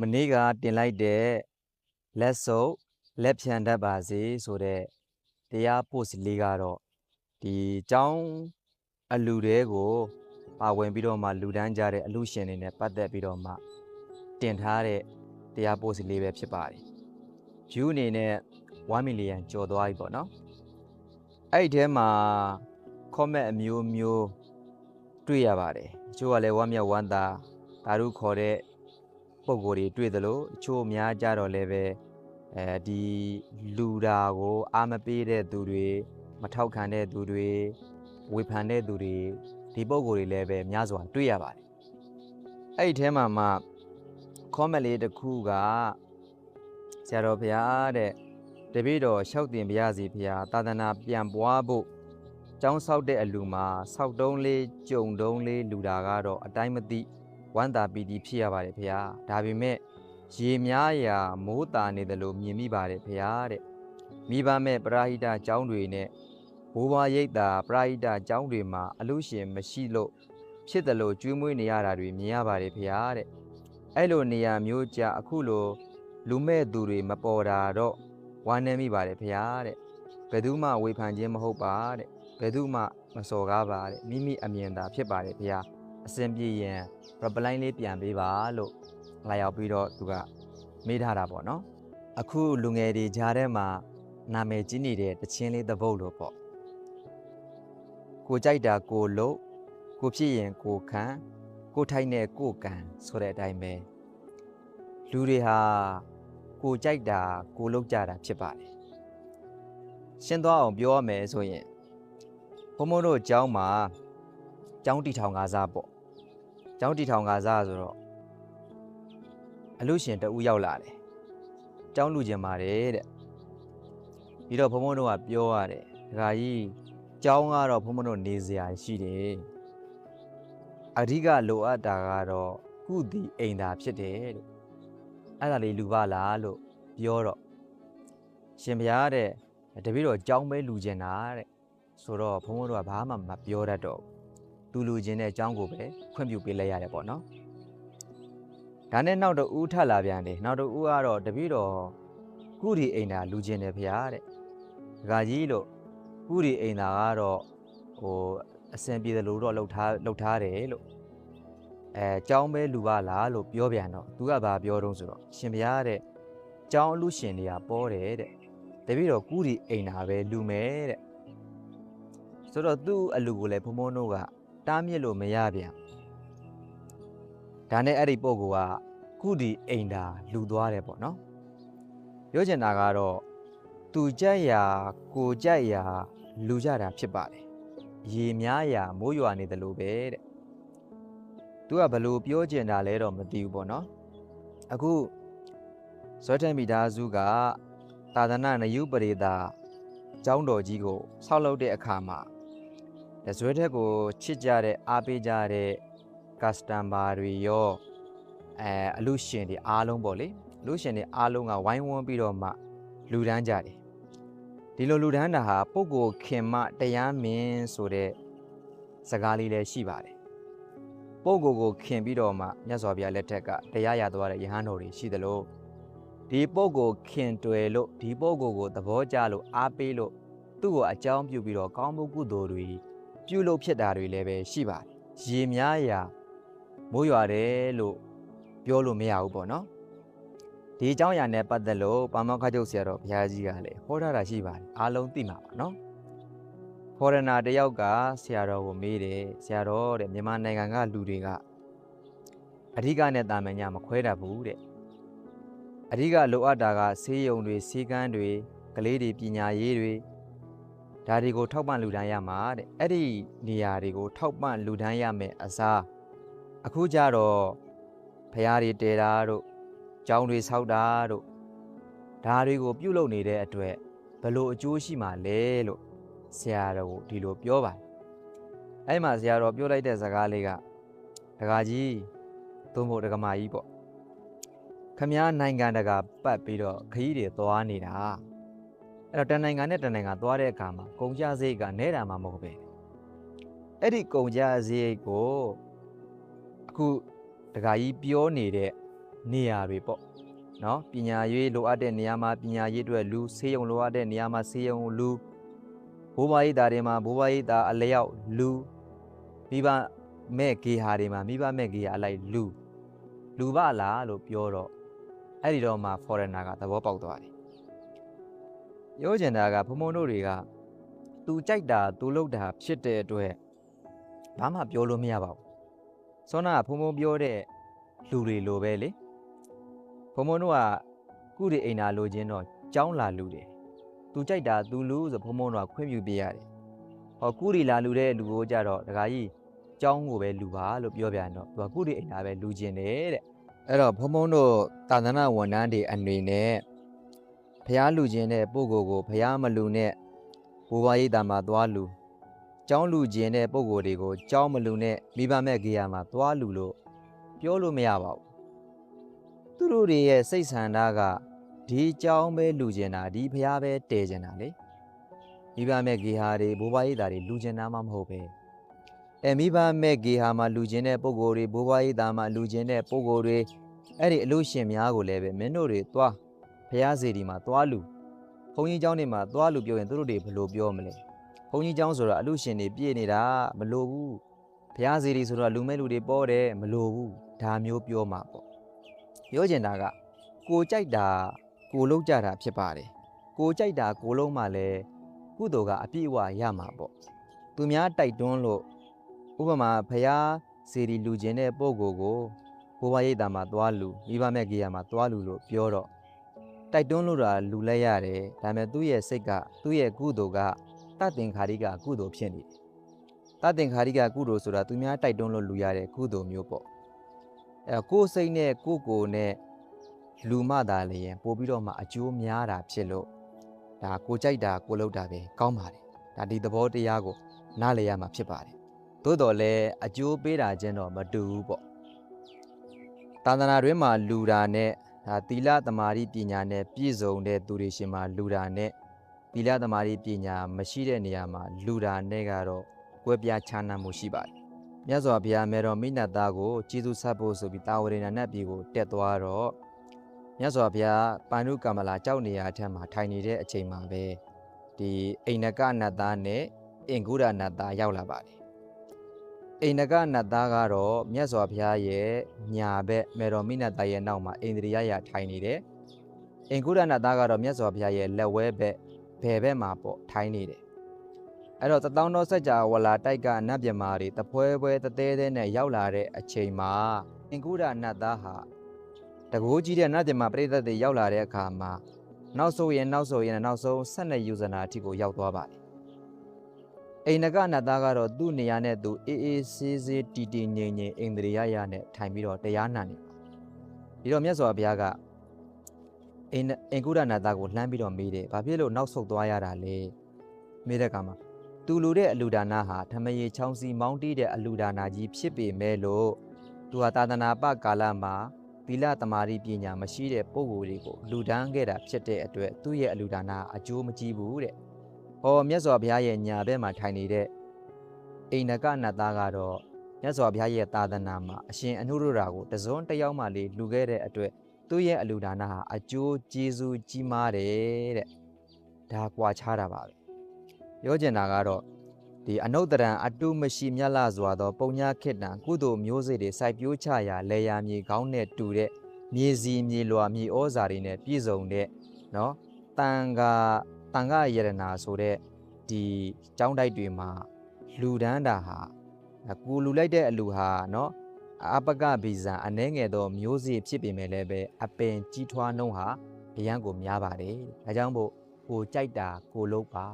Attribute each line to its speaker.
Speaker 1: မနေ့ကတင်လိုက်တဲ့လက်စုပ်လက်ဖြန်တတ်ပါစေဆိုတဲ့တရား post လေးကတော့ဒီចောင်းအလူတွေကိုပါဝင်ပြီးတော့မှလူဒန်းကြတဲ့အလူရှင်တွေနဲ့ပတ်သက်ပြီးတော့မှတင်ထားတဲ့တရား post လေးပဲဖြစ်ပါတယ် view အနေနဲ့1 million ကျော်သွားပြီပေါ့နော်အဲ့ဒီထဲမှာ comment အမျိုးမျိုးတွေ့ရပါတယ်အချို့ကလည်းဝမ်းမြောက်ဝမ်းသာဓာတုခေါ်တဲ့ ပုံကိုယ်တွေတွေ့သလိုအချို့အများကြတော့လည်းပဲအဲဒီလူတာကိုအာမပေးတဲ့သူတွေမထောက်ခံတဲ့သူတွေဝေဖန်တဲ့သူတွေဒီပုံကိုယ်တွေလည်းပဲများစွာတွေ့ရပါတယ်အဲ့ဒီထဲမှာမှ comment လေးတစ်ခုကဆရာတော်ဘုရားတဲ့တပည့်တော်လျှောက်တင်ပါရစီဘုရားသာသနာပြန်ပွားဖို့ကျောင်းဆောက်တဲ့အလူမှာဆောက်တုံးလေးကြုံတုံးလေးလူတာကတော့အတိုင်းမသိ ဝမ်းသာပီတိဖြစ်ရပါတယ်ဖေဟာဒါပေမဲ့ရေများရာမိုးတာနေတယ်လို့မြင်မိပါတယ်ဖေဟာတဲ့မိဘမဲ့ပရာဟိတကျောင်းတွေနဲ့ဘိုးဘွားရိပ်သာပရာဟိတကျောင်းတွေမှာအလူရှင်မရှိလို့ဖြစ်တယ်လို့ကျွေးမွေးနေရတာတွေမြင်ရပါတယ်ဖေဟာတဲ့အဲ့လိုနေရာမျိုးကြအခုလိုလူမဲ့သူတွေမပေါ်တာတော့ဝမ်းနည်းမိပါတယ်ဖေဟာတဲ့ဘယ်သူမှဝေဖန်ခြင်းမဟုတ်ပါတဲ့ဘယ်သူမှမစော်ကားပါတဲ့မိမိအမြင်သာဖြစ်ပါတယ်ဗျာ အစဉ်ပြေရင် reply လေးပြန်ပေးပါလို့လာရောက်ပြီးတော့သူကမေးထားတာပေါ့နော်အခုလူငယ်တွေကြားထဲမှာနာမည်ကြီးနေတဲ့တချင်းလေးတစ်ပုတ်လို့ပေါ့ကိုကြိုက်တာကိုလို့ကိုဖြစ်ရင်ကိုခံကိုထိုက်နဲ့ကိုကန်ဆိုတဲ့အတိုင်းပဲလူတွေဟာကိုကြိုက်တာကိုလုပ်ကြတာဖြစ်ပါတယ်ရှင်းသွားအောင်ပြောရမယ်ဆိုရင်ဘုံဘုံတို့ကျောင်းမှာကျောင်းတီထောင်ကားစားပေါ့ ကျောင်းတီထောင်ကားစားဆိုတော့အလူရှင်တဦးရောက်လာတယ်ကျောင်းလူကျင်ပါတယ်တဲ့ပြီးတော့ဘုံဘုံတို့ကပြောရတယ်ဒကာကြီးကျောင်းကတော့ဘုံဘုံတို့နေစရာရှိတယ်အဓိကလိုအပ်တာကတော့ကုတီအိမ်သာဖြစ်တယ်လို့အဲ့ဒါလေးလူပါလားလို့ပြောတော့ရှင်ဘုရားတဲ့တပည့်တော်ကျောင်းပဲလူကျင်တာတဲ့ဆိုတော့ဘုန်းဘုန်းတို့ကဘာမှမပြောတတ်တော့ဘူး သူလူချင်းတဲ့အကြောင်းကိုပဲခွင့်ပြုပေးလိုက်ရတယ်ပေါ့နော်ဒါနဲ့နောက်တော့ဦးထပ်လာပြန်တယ်နောက်တော့ဦးကတော့တပည့်တော်ကုရီအိမ်သာလူချင်းတယ်ဖရားတဲ့ဒကာကြီးလို့ကုရီအိမ်သာကတော့ဟိုအစင်ပြေတယ်လို့တော့လှုပ်ထားလှုပ်ထားတယ်လို့အဲကျောင်းပဲလူပါလားလို့ပြောပြန်တော့သူကဘာပြောတော့ဆိုတော့ရှင်ဘုရားတဲ့ကျောင်းအလူရှင်တွေကပေါ်တယ်တဲ့တပည့်တော်ကုရီအိမ်သာပဲလူမယ်တဲ့ဆိုတော့သူ့အလူကိုလည်းဘုံဘုံတို့က တားမြစ်လို့မရပြန်ဒါနဲ့အဲ့ဒီပုံကကုဒီအိမ်တာလူသွားတယ်ပေါ့နော်ပြောချင်တာကတော့သူကြက်ရာကိုကြက်ရာလူကြတာဖြစ်ပါတယ်ရေများရာမိုးရွာနေတယ်လို့ပဲတဲ့သူကဘလို့ပြောချင်တာလဲတော့မသိဘူးပေါ့နော်အခုဇွဲထန်မီသားစုကသာသနာနယုပရိသာကျောင်းတော်ကြီးကိုဆောက်လုပ်တဲ့အခါမှာ။ ဇွဲထက်ကိုချစ်ကြတဲ့အားပေးကြတဲ့ customer တွေရောအဲအလူရှင်တွေအားလုံးပေါ့လေ။အလူရှင်တွေအားလုံးကဝိုင်းဝန်းပြီးတော့မှလူဒန်းကြတယ်။ဒီလိုလူဒန်းတာဟာပုဂ္ဂိုလ်ခင်မတရားမင်းဆိုတဲ့စကားလေးလည်းရှိပါတယ်။ပုဂ္ဂိုလ်ကိုခင်ပြီးတော့မှမြတ်စွာဘုရားလက်ထက်ကတရားရသွားတဲ့ယဟန်တော်တွေရှိသလိုဒီပုဂ္ဂိုလ်ခင်တွယ်လို့ဒီပုဂ္ဂိုလ်ကိုသဘောကျလို့အားပေးလို့သူ့ကိုအကြောင်းပြုပြီးတော့ကောင်းမှုကုသိုလ်တွေ ပြုလုပ်ဖြစ်တာတွေလည်းပဲရှိပါတယ်။ရေများရာမိုးရွာတယ်လို့ပြောလို့မရဘူးပေါ့နော်။ဒီအကြောင်းအရာနဲ့ပတ်သက်လို့ပါမောက္ခချုပ်ဆရာတော်ဘုရားကြီးကလည်းဟောထားတာရှိပါတယ်။အားလုံးသိမှာပါနော်။ foreigner တယောက်ကဆရာတော်ကိုမေးတယ်။ဆရာတော်တဲ့မြန်မာနိုင်ငံကလူတွေကအဓိကနဲ့တာမန်ညာမခွဲတတ်ဘူးတဲ့။အဓိကလိုအပ်တာကဆေးရုံတွေဆေးကမ်းတွေကလေးတွေပညာရေးတွေ ဒါတွေကိုထောက်ပံ့လူဒန်းရမှာတဲ့အဲ့ဒီနေရာတွေကိုထောက်ပံ့လူဒန်းရမယ်အစားအခုကြတော့ဖရားတွေတဲတာတို့ကျောင်းတွေဆောက်တာတို့ဒါတွေကိုပြုတ်လုပ်နေတဲ့အတွက်ဘလို့အကျိုးရှိမှာလဲလို့ဆရာတော်ကဒီလိုပြောပါတယ်အဲ့မှာဆရာတော်ပြောလိုက်တဲ့စကားလေးကဒကာကြီးသို့မဟုတ်ဒကမာကြီးပေါ့ခမည်းနိုင်ငံတကာပတ်ပြီးတော့ခရီးတွေသွားနေတာ အဲ့တော့တန်နိုင်ငံနဲ့တန်နိုင်ငံသွားတဲ့အခါမှာကုန်ကြစရိတ်ကနဲတာမှမဟုတ်ပဲအဲ့ဒီကုန်ကြစရိတ်ကိုအခုဒကာကြီးပြောနေတဲ့နေရာတွေပေါ့နော်ပညာရေးလိုအပ်တဲ့နေရာမှာပညာရေးအတွက်လူဆေးရုံလိုအပ်တဲ့နေရာမှာဆေးရုံလူဘိုးဘွားရေးသားတွေမှာဘိုးဘွားရေးသားအလျောက်လူမိဘမဲ့ဂေဟာတွေမှာမိဘမဲ့ဂေဟာအလိုက်လူလူပါလားလို့ပြောတော့အဲ့ဒီတော့မှ foreigner ကသဘောပေါက်သွားတယ် ပြောချင်တာကဘုံဘုံတို့တွေကသူကြိုက်တာသူလုပ်တာဖြစ်တဲ့အတွက်ဘာမှပြောလို့မရပါဘူးစောနာကဘုံဘုံပြောတဲ့လူတွေလိုပဲလေဘုံဘုံတို့ကကုတွေအိမ်နာလိုချင်တော့ကြောင်းလာလူတယ်သူကြိုက်တာသူလူဆိုဘုံဘုံတို့ကခွင့်ပြုပေးရတယ်ဟောကုတွေလာလူတဲ့လူကိုကြတော့ဒကာကြီးကြောင်းကိုပဲလူပါလို့ပြောပြန်တော့သူကကုတွေအိမ်နာပဲလူချင်တယ်တဲ့အဲ့တော့ဘုံဘုံတို့တာသနာဝန်ထမ်းတွေအနေနဲ့ ဖះလူချင်းတဲ့ပုံကိုယ်ကိုဖះမလူနဲ့ဘိုးဘွားရိတ်တာမှာသွားလူကျောင်းလူချင်းတဲ့ပုံကိုယ်တွေကိုကျောင်းမလူနဲ့မိဘမဲ့ကေရမှာသွားလူလို့ပြောလို့မရပါဘူးသူတို့တွေရဲ့စိတ်ဆန္ဒကဒီကျောင်းပဲလူကျင်တာဒီဖះပဲတည်ကျင်တာလေမိဘမဲ့ကေဟာတွေဘိုးဘွားရိတ်တာတွေလူကျင်တာမှမဟုတ်ပဲအဲမိဘမဲ့ကေဟာမှာလူကျင်တဲ့ပုံကိုယ်တွေဘိုးဘွားရိတ်တာမှာလူကျင်တဲ့ပုံကိုယ်တွေအဲ့ဒီအလို့ရှင်များကိုလည်းပဲမင်းတို့တွေသွား ဖះစီဒီမှာသွားလူဘုန်းကြီးเจ้าနေမှာသွားလူပြောရင်သူတို့တွေဘယ်လိုပြောမလဲဘုန်းကြီးเจ้าဆိုတာအလို့ရှင်တွေပြည့်နေတာမလိုဘူးဖះစီဒီဆိုတော့လူမဲ့လူတွေပေါ်တယ်မလိုဘူးဒါမျိုးပြောမှာပေါ့ပြောချင်တာကကိုကြိုက်တာကိုလုံးကြတာဖြစ်ပါတယ်ကိုကြိုက်တာကိုလုံးမှလည်းကုသိုလ်ကအပြည့်အဝရမှာပေါ့သူများတိုက်တွန်းလို့ဥပမာဖះစီဒီလူကျင်တဲ့ပုံကိုယ်ကိုဘိုးဘွားရိတ်တာမှာသွားလူမိဘမဲ့ကြီးရမှာသွားလူလို့ပြောတော့ တိုက်တွန်းလို့တာလူလဲရတယ်ဒါပေမဲ့သူ့ရဲ့စိတ်ကသူ့ရဲ့ကုသိုလ်ကတတ်တင်္ခါရိကကုသိုလ်ဖြစ်နေတယ်တတ်တင်္ခါရိကကုသိုလ်ဆိုတာသူများတိုက်တွန်းလို့လူရတဲ့ကုသိုလ်မျိုးပေါ့အဲကိုယ်စိတ်နဲ့ကိုယ်ကိုယ်နဲ့လူမှသာလျင်ပို့ပြီးတော့မှအကျိုးများတာဖြစ်လို့ဒါကိုကြိုက်တာကိုလုပ်တာပဲကောင်းပါတယ်ဒါဒီသဘောတရားကိုနားလည်ရမှာဖြစ်ပါတယ်သို့တော်လည်းအကျိုးပေးတာချင်းတော့မတူဘူးပေါ့သာသနာတွင်မှာလူတာနဲ့ ဒါသီလသမာဓိပညာနဲ့ပြည့်စုံတဲ့သူတွေရှင်မှာလူတာနဲ့သီလသမာဓိပညာမရှိတဲ့နေရာမှာလူတာနဲ့ကတော့ကွဲပြားခြားနားမှုရှိပါတယ်မြတ်စွာဘုရားမေတော်မိနတ်သားကိုကျေးဇူးဆက်ဖို့ဆိုပြီးတာဝရဏနတ်ပြည်ကိုတက်သွားတော့မြတ်စွာဘုရားပါဏုကမလာကြောက်နေရာအထက်မှာထိုင်နေတဲ့အချိန်မှာပဲဒီအိန္ဒကနတ်သားနဲ့အင်္ဂုရနတ်သားရောက်လာပါတယ် အိန္ဒကနတ်သားကတော့မြတ်စွာဘုရားရဲ့ညာဘက်မေတော်မိနတ်သားရဲ့နောက်မှာအိန္ဒြိယရာထိုင်နေတယ်။အင်္ဂုရနတ်သားကတော့မြတ်စွာဘုရားရဲ့လက်ဝဲဘက်ဘယ်ဘက်မှာပေါ့ထိုင်နေတယ်။အဲ့တော့တသောင်းတော်စัจ java ဝလာတိုက်ကနတ်မြမာတွေတပွဲပွဲတသေးသေးနဲ့ရောက်လာတဲ့အချိန်မှာအင်္ဂုရနတ်သားဟာတကိုးကြီးတဲ့နတ်မြမာပရိသတ်တွေရောက်လာတဲ့အခါမှာနောက်ဆုံးရင်နောက်ဆုံးရင်နောက်ဆုံး12ယူဇနာအထိကိုရောက်သွားပါတယ် အိန္ဒကနတ်သားကတော့သူ့နေရာနဲ့သူအေးအေးဆေးဆေးတီတီငြိမ်ငြိမ်အိန္ဒြေယရနဲ့ထိုင်ပြီးတော့တရားနာနေပါဒီတော့မြတ်စွာဘုရားကအင်အင်ကုရနတ်သားကိုလှမ်းပြီးတော့မေးတယ်ဘာဖြစ်လို့နောက်ဆုတ်သွားရတာလဲမေးတဲ့အခါမှာသူလူတဲ့အလူဒါနာဟာဓမ္မရေချောင်းစီမောင်းတီးတဲ့အလူဒါနာကြီးဖြစ်ပေမဲ့လို့သူဟာသာသနာပကာလမှာသီလသမာဓိပညာမရှိတဲ့ပုဂ္ဂိုလ်တွေကိုလူဒန်းခဲ့တာဖြစ်တဲ့အတွက်သူ့ရဲ့အလူဒါနာအကျိုးမကြီးဘူးတဲ့ ဟောမြတ်စွာဘုရားရဲ့ညာဘက်မှာထိုင်နေတဲ့အိန္ဒကနတ်သားကတော့မြတ်စွာဘုရားရဲ့သာသနာမှာအရှင်အနုရုဒ္ဓကိုတစုံတစ်ယောက်မှလေးလူခဲ့တဲ့အတွက်သူ့ရဲ့အလူဒါနာဟာအကျိုးကျေးဇူးကြီးမားတယ်တဲ့ဒါကွာခြားတာပါပဲပြောချင်တာကတော့ဒီအနုတ္တရံအတုမရှိမြတ်လာစွာသောပုံညာခေတ္တံကုသိုလ်မျိုးစေ့တွေစိုက်ပျိုးချရာလေယာမြေကောင်းတဲ့တူတဲ့မြေစီမြေလွာမြေဩဇာတွေနဲ့ပြည့်စုံတဲ့เนาะတန်ခါ တန်ခါယရနာဆိုတဲ့ဒီကျောင်းတိုက်တွေမှာလူဒန်းတာဟာကိုလူလိုက်တဲ့အလူဟာเนาะအပကဗီဇာအနှဲငယ်သောမျိုးစေ့ဖြစ်ပေမဲ့လည်းပဲအပင်ကြီးထွားနှုံးဟာအရန်ကိုများပါတယ်။ဒါကြောင့်မို့ကိုကြိုက်တာကိုလုပ်ပါ